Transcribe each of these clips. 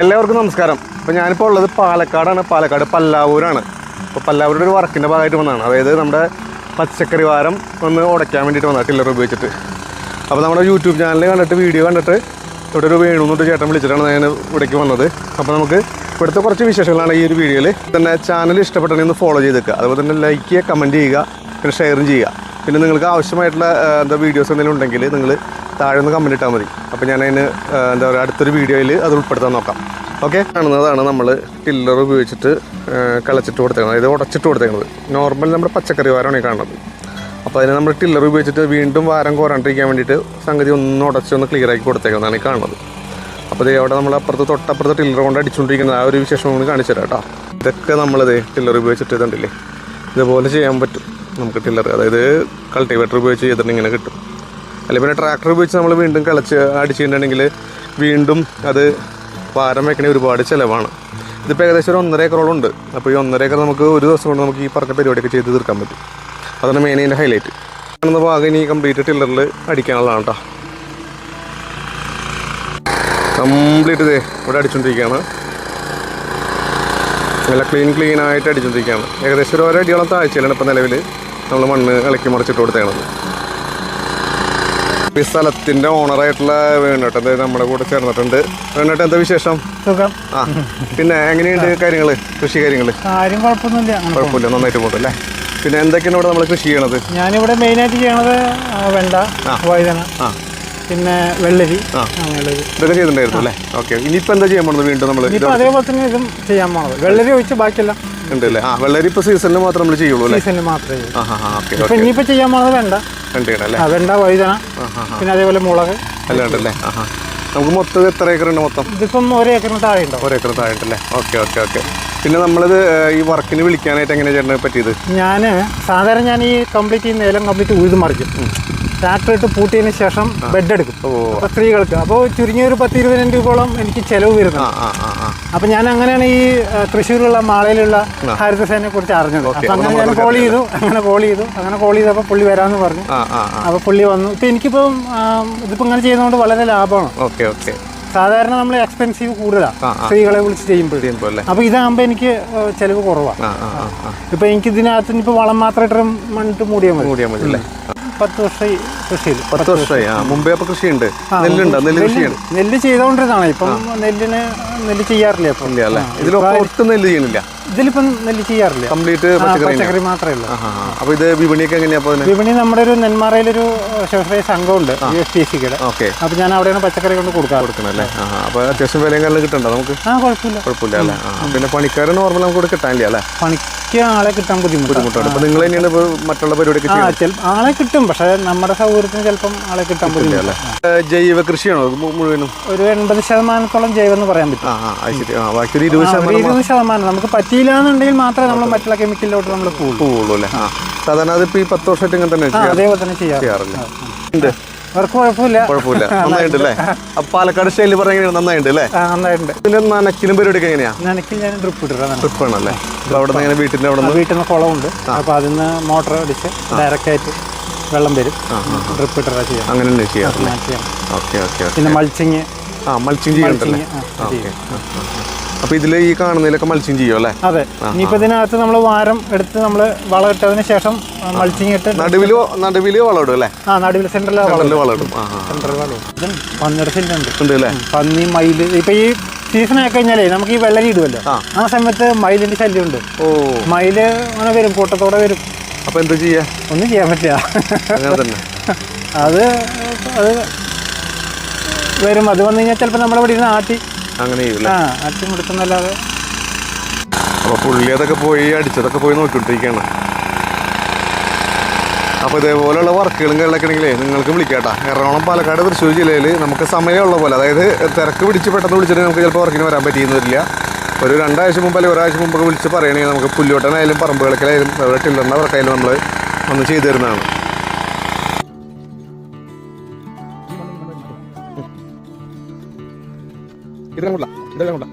എല്ലാവർക്കും നമസ്കാരം. അപ്പോൾ ഞാനിപ്പോൾ ഉള്ളത് പാലക്കാടാണ്. പാലക്കാട് പല്ലാവൂരാണ്. അപ്പോൾ പല്ലാവൂരുടെ ഒരു വർക്കിന്റെ ഭാഗമായിട്ട് വന്നതാണ്. അതായത് നമ്മുടെ പച്ചക്കറി വാരം ഒന്ന് ഉടയ്ക്കാൻ വേണ്ടിയിട്ട് വന്നതാണ് ടില്ലർ ഉപയോഗിച്ചിട്ട്. അപ്പോൾ നമ്മുടെ യൂട്യൂബ് ചാനൽ കണ്ടിട്ട് വീഡിയോ കണ്ടിട്ട് ഇവിടെ ഒരു വേണു എന്നിട്ട് ചേട്ടൻ വിളിച്ചിട്ടാണ് ഞാൻ ഇവിടേക്ക് വന്നത്. അപ്പോൾ നമുക്ക് ഇവിടുത്തെ കുറച്ച് വിശേഷങ്ങളാണ് ഈ ഒരു വീഡിയോയിൽ തന്നെ ചാനൽ ഇഷ്ടപ്പെട്ടെങ്കിൽ ഒന്ന് ഫോളോ ചെയ്തേക്കുക അതുപോലെ തന്നെ ലൈക്ക് ചെയ്യുക കമന്റ് ചെയ്യുക പിന്നെ ഷെയറും ചെയ്യുക. പിന്നെ നിങ്ങൾക്ക് ആവശ്യമായിട്ടുള്ള എന്താ വീഡിയോസ് എന്തെങ്കിലും ഉണ്ടെങ്കിൽ നിങ്ങൾ താഴെ ഒന്ന് കമന്റ് ഇട്ടാൽ മതി. അപ്പോൾ ഞാൻ അതിന് എന്താ പറയുക അടുത്തൊരു വീഡിയോയിൽ അത് ഉൾപ്പെടുത്താൻ നോക്കാം. ഓക്കെ കാണുന്നതാണ് നമ്മൾ ടില്ലർ ഉപയോഗിച്ചിട്ട് കളച്ചിട്ട് കൊടുത്തേക്കുന്നത് അതായത് ഉടച്ചിട്ട് കൊടുത്തേക്കുന്നത് നോർമൽ നമ്മുടെ പച്ചക്കറി വാരമാണ് ഈ കാണുന്നത്. അപ്പോൾ അതിന് നമ്മൾ ടില്ലർ ഉപയോഗിച്ചിട്ട് വീണ്ടും വാരം കോരാണ്ടിരിക്കാൻ വേണ്ടിയിട്ട് സംഗതി ഒന്ന് ഉടച്ച് ഒന്ന് ക്ലിയർ ആക്കി കൊടുത്തേക്കുന്നതാണ് ഈ കാണുന്നത്. അപ്പോൾ ഇത് അവിടെ നമ്മൾ അപ്പുറത്ത് തൊട്ടപ്പുറത്ത് ടില്ലർ കൊണ്ട് അടിച്ചുകൊണ്ടിരിക്കുന്നത് ആ ഒരു വിശേഷം കൊണ്ട് കാണിച്ചു തരാം കേട്ടോ. ഇതൊക്കെ നമ്മളിത് ടില്ലർ ഉപയോഗിച്ചിട്ട് ഇതുണ്ടല്ലേ? ഇതുപോലെ ചെയ്യാൻ പറ്റും. നമുക്ക് ടില്ലർ അതായത് കൾട്ടിവേറ്റർ ഉപയോഗിച്ച് ചെയ്തിട്ട് ഇങ്ങനെ കിട്ടും. അല്ലെങ്കിൽ പിന്നെ ട്രാക്ടർ ഉപയോഗിച്ച് നമ്മൾ വീണ്ടും കളച്ച് അടിച്ചിട്ടുണ്ടെങ്കിൽ വീണ്ടും അത് ഭാരം വെക്കണേ ഒരുപാട് ചിലവാണ്. ഇതിപ്പോൾ ഏകദേശം ഒരു ഒന്നര ഏക്കറോളം ഉണ്ട്. അപ്പോൾ ഈ ഒന്നര ഏക്കർ നമുക്ക് ഒരു ദിവസം കൊണ്ട് നമുക്ക് ഈ പറഞ്ഞ പരിപാടിയൊക്കെ ചെയ്ത് തീർക്കാൻ പറ്റും. അതാണ് മെയിൻ അതിന്റെ ഹൈലൈറ്റ് കാണുന്ന ഭാഗം ഇനി കംപ്ലീറ്റ് ടില്ലറിൽ അടിക്കാനുള്ളതാണ് കേട്ടോ കംപ്ലീറ്റ് ഇതേ ഇവിടെ അടിച്ചുകൊണ്ടിരിക്കുകയാണ് നല്ല ക്ലീൻ ക്ലീൻ ആയിട്ട് അടിച്ചുകൊണ്ടിരിക്കുകയാണ് ഏകദേശം ഒരു ഓരോ അടിയോളം താഴ്ചയിലാണ് ഇപ്പോൾ നിലവിൽ നമ്മൾ മണ്ണ് ഇളക്കി മറിച്ചിട്ട് കൊടുത്തേണത് ഈ സ്ഥലത്തിന്റെ ഓണറായിട്ടുള്ള വേണുട്ട് അതായത് നമ്മുടെ കൂടെ ചേർന്നിട്ടുണ്ട്. വേണുട്ട് എന്താ വിശേഷം? സുഖം. ആ പിന്നെ എങ്ങനെയുണ്ട് കാര്യങ്ങൾ കൃഷി കാര്യങ്ങൾ ആരും കുഴപ്പമൊന്നുമില്ല കുഴപ്പമില്ല നന്നായിട്ട് പോകും അല്ലേ? പിന്നെ എന്തൊക്കെയാണ് ഇവിടെ നമ്മൾ കൃഷി ചെയ്യണത്? ഞാനിവിടെ മെയിനായിട്ട് ചെയ്യണത് വെണ്ട വഴുതന. ആ. പിന്നെ വെള്ളരി. അങ്ങനെയുള്ളത് ഇതൊക്കെ ചെയ്തിട്ടുണ്ടായിരുന്നു അല്ലേ? ഓക്കെ. ഇനിയിപ്പോൾ എന്താ ചെയ്യാൻ പോകുന്നത് വീണ്ടും നമ്മൾ ഇനിയിപ്പോൾ അതേപോലെ തന്നെ ഇതും ചെയ്യാൻ പോകുന്നത് വെള്ളരി ഒഴിച്ച് ബാക്കിയെല്ലാം ഉണ്ട് അല്ലേ ആ വെള്ളരി ഇപ്പോൾ സീസണിൽ മാത്രം നമ്മൾ ചെയ്യുള്ളൂ അല്ലേ? സീസണിൽ മാത്രമേ ഇപ്പം ഇനിയിപ്പോൾ ചെയ്യാൻ വെണ്ട. വെണ്ട വഴുതന പിന്നെ അതേപോലെ മുളക്. എല്ലാം ഉണ്ടല്ലേ? നമുക്ക് മൊത്തം എത്ര ഏക്കർ ഉണ്ട് മൊത്തം? ഇതിപ്പം ഒരു ഏക്കറിന് താഴെ ഉണ്ടാവും ഒരു ഏക്കർ താഴെട്ടല്ലേ ഓക്കെ ഓക്കെ ഓക്കെ. പിന്നെ നമ്മളിത് ഈ വർക്കിന് വിളിക്കാനായിട്ട് എങ്ങനെയാണ് ചേട്ടന് പറ്റിയത്? ഞാൻ സാധാരണ ഞാൻ ഈ കംപ്ലീറ്റ് ഈ നിലം കംപ്ലീറ്റ് ഉഴുത് മറിക്കും. ട്രാക്ടർ ഇട്ട് പൂട്ടിയതിന് ശേഷം ബെഡ് എടുക്കും. അപ്പൊ അപ്പോൾ സ്ത്രീകൾക്ക്. അപ്പോൾ ചുരുങ്ങിയ ഒരു പത്ത് ഇരുപതിനായിരം രൂപയോളം എനിക്ക് ചിലവ് വരുന്നത് അപ്പൊ ഞാൻ അങ്ങനെയാണ് ഈ തൃശ്ശൂരിലുള്ള മാളയിലുള്ള ഹരിതസേനയെ കുറിച്ച് അറിഞ്ഞത്. അങ്ങനെ ഞാൻ കോൾ ചെയ്തു. അങ്ങനെ കോൾ ചെയ്തു. അങ്ങനെ കോൾ ചെയ്തപ്പോൾ പുള്ളി വരാമെന്ന് പറഞ്ഞു. ആ ആ ആ. അപ്പൊ പുള്ളി വന്നു. ഇപ്പൊ എനിക്കിപ്പം ഇതിപ്പോ ഇങ്ങനെ ചെയ്യുന്നതുകൊണ്ട് വളരെ ലാഭമാണ്. Okay okay. സാധാരണ നമ്മൾ എക്സ്പെൻസീവ് കൂടുതലാണ്. സ്ത്രീകളെ വിളിച്ച് ചെയ്യുമ്പോൾ അപ്പൊ ഇതാകുമ്പോൾ എനിക്ക് ചെലവ് കുറവാണ് ഇപ്പൊ എനിക്ക് ഇതിനകത്ത് ഇപ്പൊ വളം മാത്രം ഇട്ടും മണ്ണിട്ട് മൂടിയാൽ മതി. മൂടിയാൽ മതി അല്ലേ? പത്ത് വർഷമായി കൃഷിയിൽ. പത്ത് വർഷമായി. ആ മുമ്പേ അപ്പോൾ കൃഷിയുണ്ട്. നെല്ലുണ്ട്? നെല്ല് കൃഷിയാണ് നെല്ല് ചെയ്തുകൊണ്ടിരുന്നതാണ് ഇപ്പം നെല്ലിന് നെല്ല് ചെയ്യാറില്ല ഇപ്പം ഇല്ല അല്ലേ? ഇതിലൊക്കെ ഒട്ടും നെല്ല് ചെയ്യുന്നില്ല. ഇതിലിപ്പം നെല്ല് ചെയ്യാറില്ല. കംപ്ലീറ്റ് പച്ചക്കറി മാത്രമേ ഉള്ളൂ. അപ്പോൾ ഇത് വിപണിയൊക്കെ എങ്ങനെയാണ് അപ്പോൾ വിപണി നമ്മുടെ ഒരു നെന്മാറയിലൊരു ശിവശ്രയ സംഘമുണ്ട് എസ് ടി സിയുടെ. ഓക്കെ. അപ്പൊ ഞാൻ അവിടെയാണ് പച്ചക്കറി കൊണ്ട് കൊടുക്കാറ്. കൊടുക്കണം അല്ലേ? ആ ആ. അപ്പോൾ അത്യാവശ്യം വിലയും കാര്യങ്ങളും കിട്ടണ്ട നമുക്ക്? ആ കുഴപ്പമില്ല. കുഴപ്പമില്ല അല്ലേ? പിന്നെ പണിക്കാർ നോർമൽ നമുക്ക് ഇവിടെ കിട്ടാനില്ല അല്ലേ? പണിക്ക് ആളെ കിട്ടാൻ ബുദ്ധിമുട്ടാണ്. അപ്പോൾ നിങ്ങൾ തന്നെയാണ് ഇപ്പോൾ മറ്റുള്ള പരിപാടിയൊക്കെ ആളെ കിട്ടും. പക്ഷെ നമ്മുടെ സൗകര്യത്തിന് ചിലപ്പം ആളെ കിട്ടാൻ പറ്റില്ല ജൈവ കൃഷിയാണോ മുഴുവനും? ഒരു എൺപത് ശതമാനത്തോളം ജൈവെന്ന് പറയാൻ പറ്റും. ഇരുപത് ശതമാനം നമുക്ക് പറ്റിയില്ല എന്നുണ്ടെങ്കിൽ മാത്രമേ നമ്മൾ മറ്റുള്ള കെമിക്കലിലോട്ട് നമ്മൾ പോകുള്ളൂ അല്ലേ? സാധാരണ അതിപ്പോ ഈ പത്ത് വർഷമായിട്ട് ഇങ്ങനെ തന്നെ അതേപോലെ തന്നെ ചെയ്യാറ്. ചെയ്യാറില്ല? ഉണ്ട്. അവർക്ക് കുഴപ്പമില്ല. കുഴപ്പമില്ല. നന്നായിട്ടുണ്ട് അല്ലേ? അപ്പൊ പാലക്കാട് സ്റ്റൈലിൽ പറഞ്ഞാൽ നന്നായിട്ടുണ്ട് അല്ലേ? നന്നായിട്ടുണ്ട് ഇതിന്റെ നനക്കിലും പരിപാടിയൊക്കെ എങ്ങനെയാ? ഞാൻ ഡ്രിപ്പ് ഇട്ടിട്ടാണ് ഡ്രിപ്പ് ആണല്ലേ? അവിടെ നിന്ന് വീട്ടിന്റെ അവിടെ വീട്ടിൽ നിന്ന് കുളമുണ്ട്. അപ്പൊ അതിൽ നിന്ന് മോട്ടർ അടിച്ച് ഡയറക്റ്റ് ആയിട്ട് വെള്ളം വരും. ഡ്രിപ്പ് ഇട്ടാ ചെയ്യാം അങ്ങനെ ചെയ്യാറില്ല ചെയ്യാം. ഓക്കെ ഓക്കെ പിന്നെ മൾച്ചിങ് ആ മൾച്ചിങ് ചെയ്യണ്ടേ ഓക്കെ അപ്പൊ ഇതിൽ ഈ കാണുന്നതിലൊക്കെ മൾച്ചിങ് ചെയ്യും അല്ലേ? അതെ. ഇനിയിപ്പോൾ ഇതിനകത്ത് നമ്മൾ വാരം എടുത്ത് നമ്മൾ വളം ഇട്ടതിന് ശേഷം മൾച്ചിങ് ഇട്ട് നടുവിൽ നടുവിൽ വളമിടും അല്ലേ? ആ നടുവിൽ നല്ല വളമിടും ആ ആ സെന്ററിൽ വളം ഇതും പന്നിയുടെ ഉണ്ട്. അല്ലേ? പന്നി മയിൽ. ഇപ്പൊ ഈ സീസൺ ആയി കഴിഞ്ഞാലേ നമുക്ക് ഈ വെള്ളരി ഇടുമല്ലോ ആ. ആ സമയത്ത് മയിലിന്റെ ശല്യമുണ്ട് ഓ. മയിൽ അങ്ങനെ വരും കൂട്ടത്തോടെ വരും. അപ്പൊ എന്താ ചെയ്യാ? ഒന്നും ചെയ്യാൻ പറ്റില്ല. അങ്ങനെ തന്നെ. അത് അത് വരും. അത് വന്നു കഴിഞ്ഞാൽ ചിലപ്പോൾ നമ്മളെ ഇരുന്ന് ആട്ടി. അങ്ങനെ ആ ആട്ടി മുടുക്കുന്നല്ലാതെ. അപ്പൊ പുള്ളി അതൊക്കെ പോയി അടിച്ചതൊക്കെ പോയി നോക്കിക്കൊണ്ടിരിക്കുകയാണ്. അപ്പോൾ ഇതേപോലെയുള്ള വർക്കുകളും കാര്യങ്ങളൊക്കെ ആണെങ്കിലേ നിങ്ങൾക്ക് വിളിക്കാട്ടാ. എറണാകുളം പാലക്കാട് തൃശ്ശൂർ ജില്ലയിൽ നമുക്ക് സമയമുള്ള പോലെ. അതായത് തിരക്ക് പിടിച്ച് പെട്ടെന്ന് വിളിച്ചിട്ട് നമുക്ക് ചിലപ്പോൾ വർക്കിന് വരാൻ പറ്റിയെന്ന് വരില്ല. ഒരു രണ്ടാഴ്ച മുമ്പ് അല്ലെങ്കിൽ ഒരാഴ്ച മുമ്പൊക്കെ വിളിച്ച് പറയണമെങ്കിൽ നമുക്ക് പുല്ലോട്ടനായാലും പറമ്പുകളൊക്കെയായാലും അതുപോലെ ടില്ലറിന്റെ വർക്കായാലും നമ്മൾ ഒന്ന് ചെയ്തു തരുന്നതാണ്. ഇതെല്ലാം കൊള്ളാം ഇതെല്ലാം കൊള്ളാം.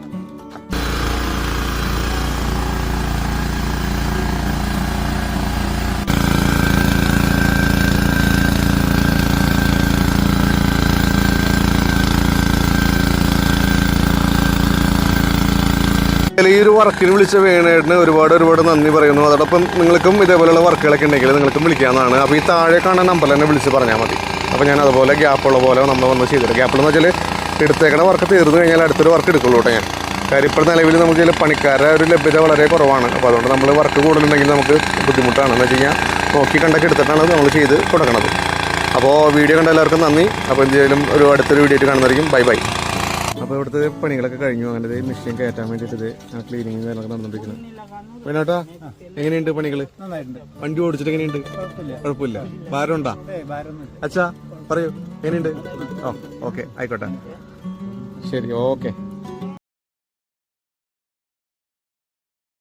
ഒരു വർക്കിന് വിളിച്ച വേണേട്ടിന് ഒരുപാട് ഒരുപാട് നന്ദി പറയുന്നു. അതോടൊപ്പം നിങ്ങൾക്കും ഇതേപോലെയുള്ള വർക്കുകളൊക്കെ ഉണ്ടെങ്കിൽ നിങ്ങൾക്കും വിളിക്കാവുന്നതാണ്. അപ്പോൾ ഈ താഴെ കാണുന്ന നമ്പർ തന്നെ വിളിച്ച് പറഞ്ഞാൽ മതി. അപ്പോൾ ഞാൻ അതുപോലെ ഗ്യാപ്പുള്ള പോലെ നമ്മൾ വന്ന് ചെയ്തിട്ട് ഗ്യാപ്പിളെന്ന് വെച്ചാൽ എടുത്തേക്കണ വർക്ക് തീർന്നു കഴിഞ്ഞാൽ അടുത്തൊരു വർക്ക് എടുക്കുള്ളൂ കേട്ടോ ഞാൻ. കാര്യം ഇപ്പോൾ നിലവിൽ നമുക്ക് ഇതിൽ പണിക്കാരുടെ ഒരു ലഭ്യത വളരെ കുറവാണ്. അപ്പോൾ അതുകൊണ്ട് നമ്മൾ വർക്ക് കൂടുതലുണ്ടെങ്കിൽ നമുക്ക് ബുദ്ധിമുട്ടാണ്. എന്ന് വെച്ച് കഴിഞ്ഞാൽ നോക്കി കണ്ടൊക്കെ എടുത്തിട്ടാണ് നമ്മൾ ചെയ്ത് കൊടുക്കുന്നത് അപ്പോൾ വീഡിയോ കണ്ട എല്ലാവർക്കും നന്ദി. അപ്പോൾ എന്തെങ്കിലും ഒരു അടുത്തൊരു വീഡിയോ ആയിട്ട് കാണുന്നതായിരിക്കും. ബൈ ബൈ അപ്പോൾ ഇവിടുത്തെ പണികളൊക്കെ കഴിഞ്ഞു. അങ്ങനെ മെഷീൻ കയറ്റാൻ വേണ്ടിയിട്ട് ആ ക്ലീനിങ് കാര്യങ്ങളൊക്കെ നടന്നുകൊണ്ടിരിക്കുന്നത് വേണോട്ടാ എങ്ങനെയുണ്ട് പണികൾ വണ്ടി ഓടിച്ചിട്ട് എങ്ങനെയുണ്ട്? കുഴപ്പമില്ല. ഭാരം ഉണ്ടാ അച്ഛാ പറയൂ. എങ്ങനെയുണ്ട്? ഓ ഓക്കെ ആയിക്കോട്ടെ. ശരി ഓക്കെ.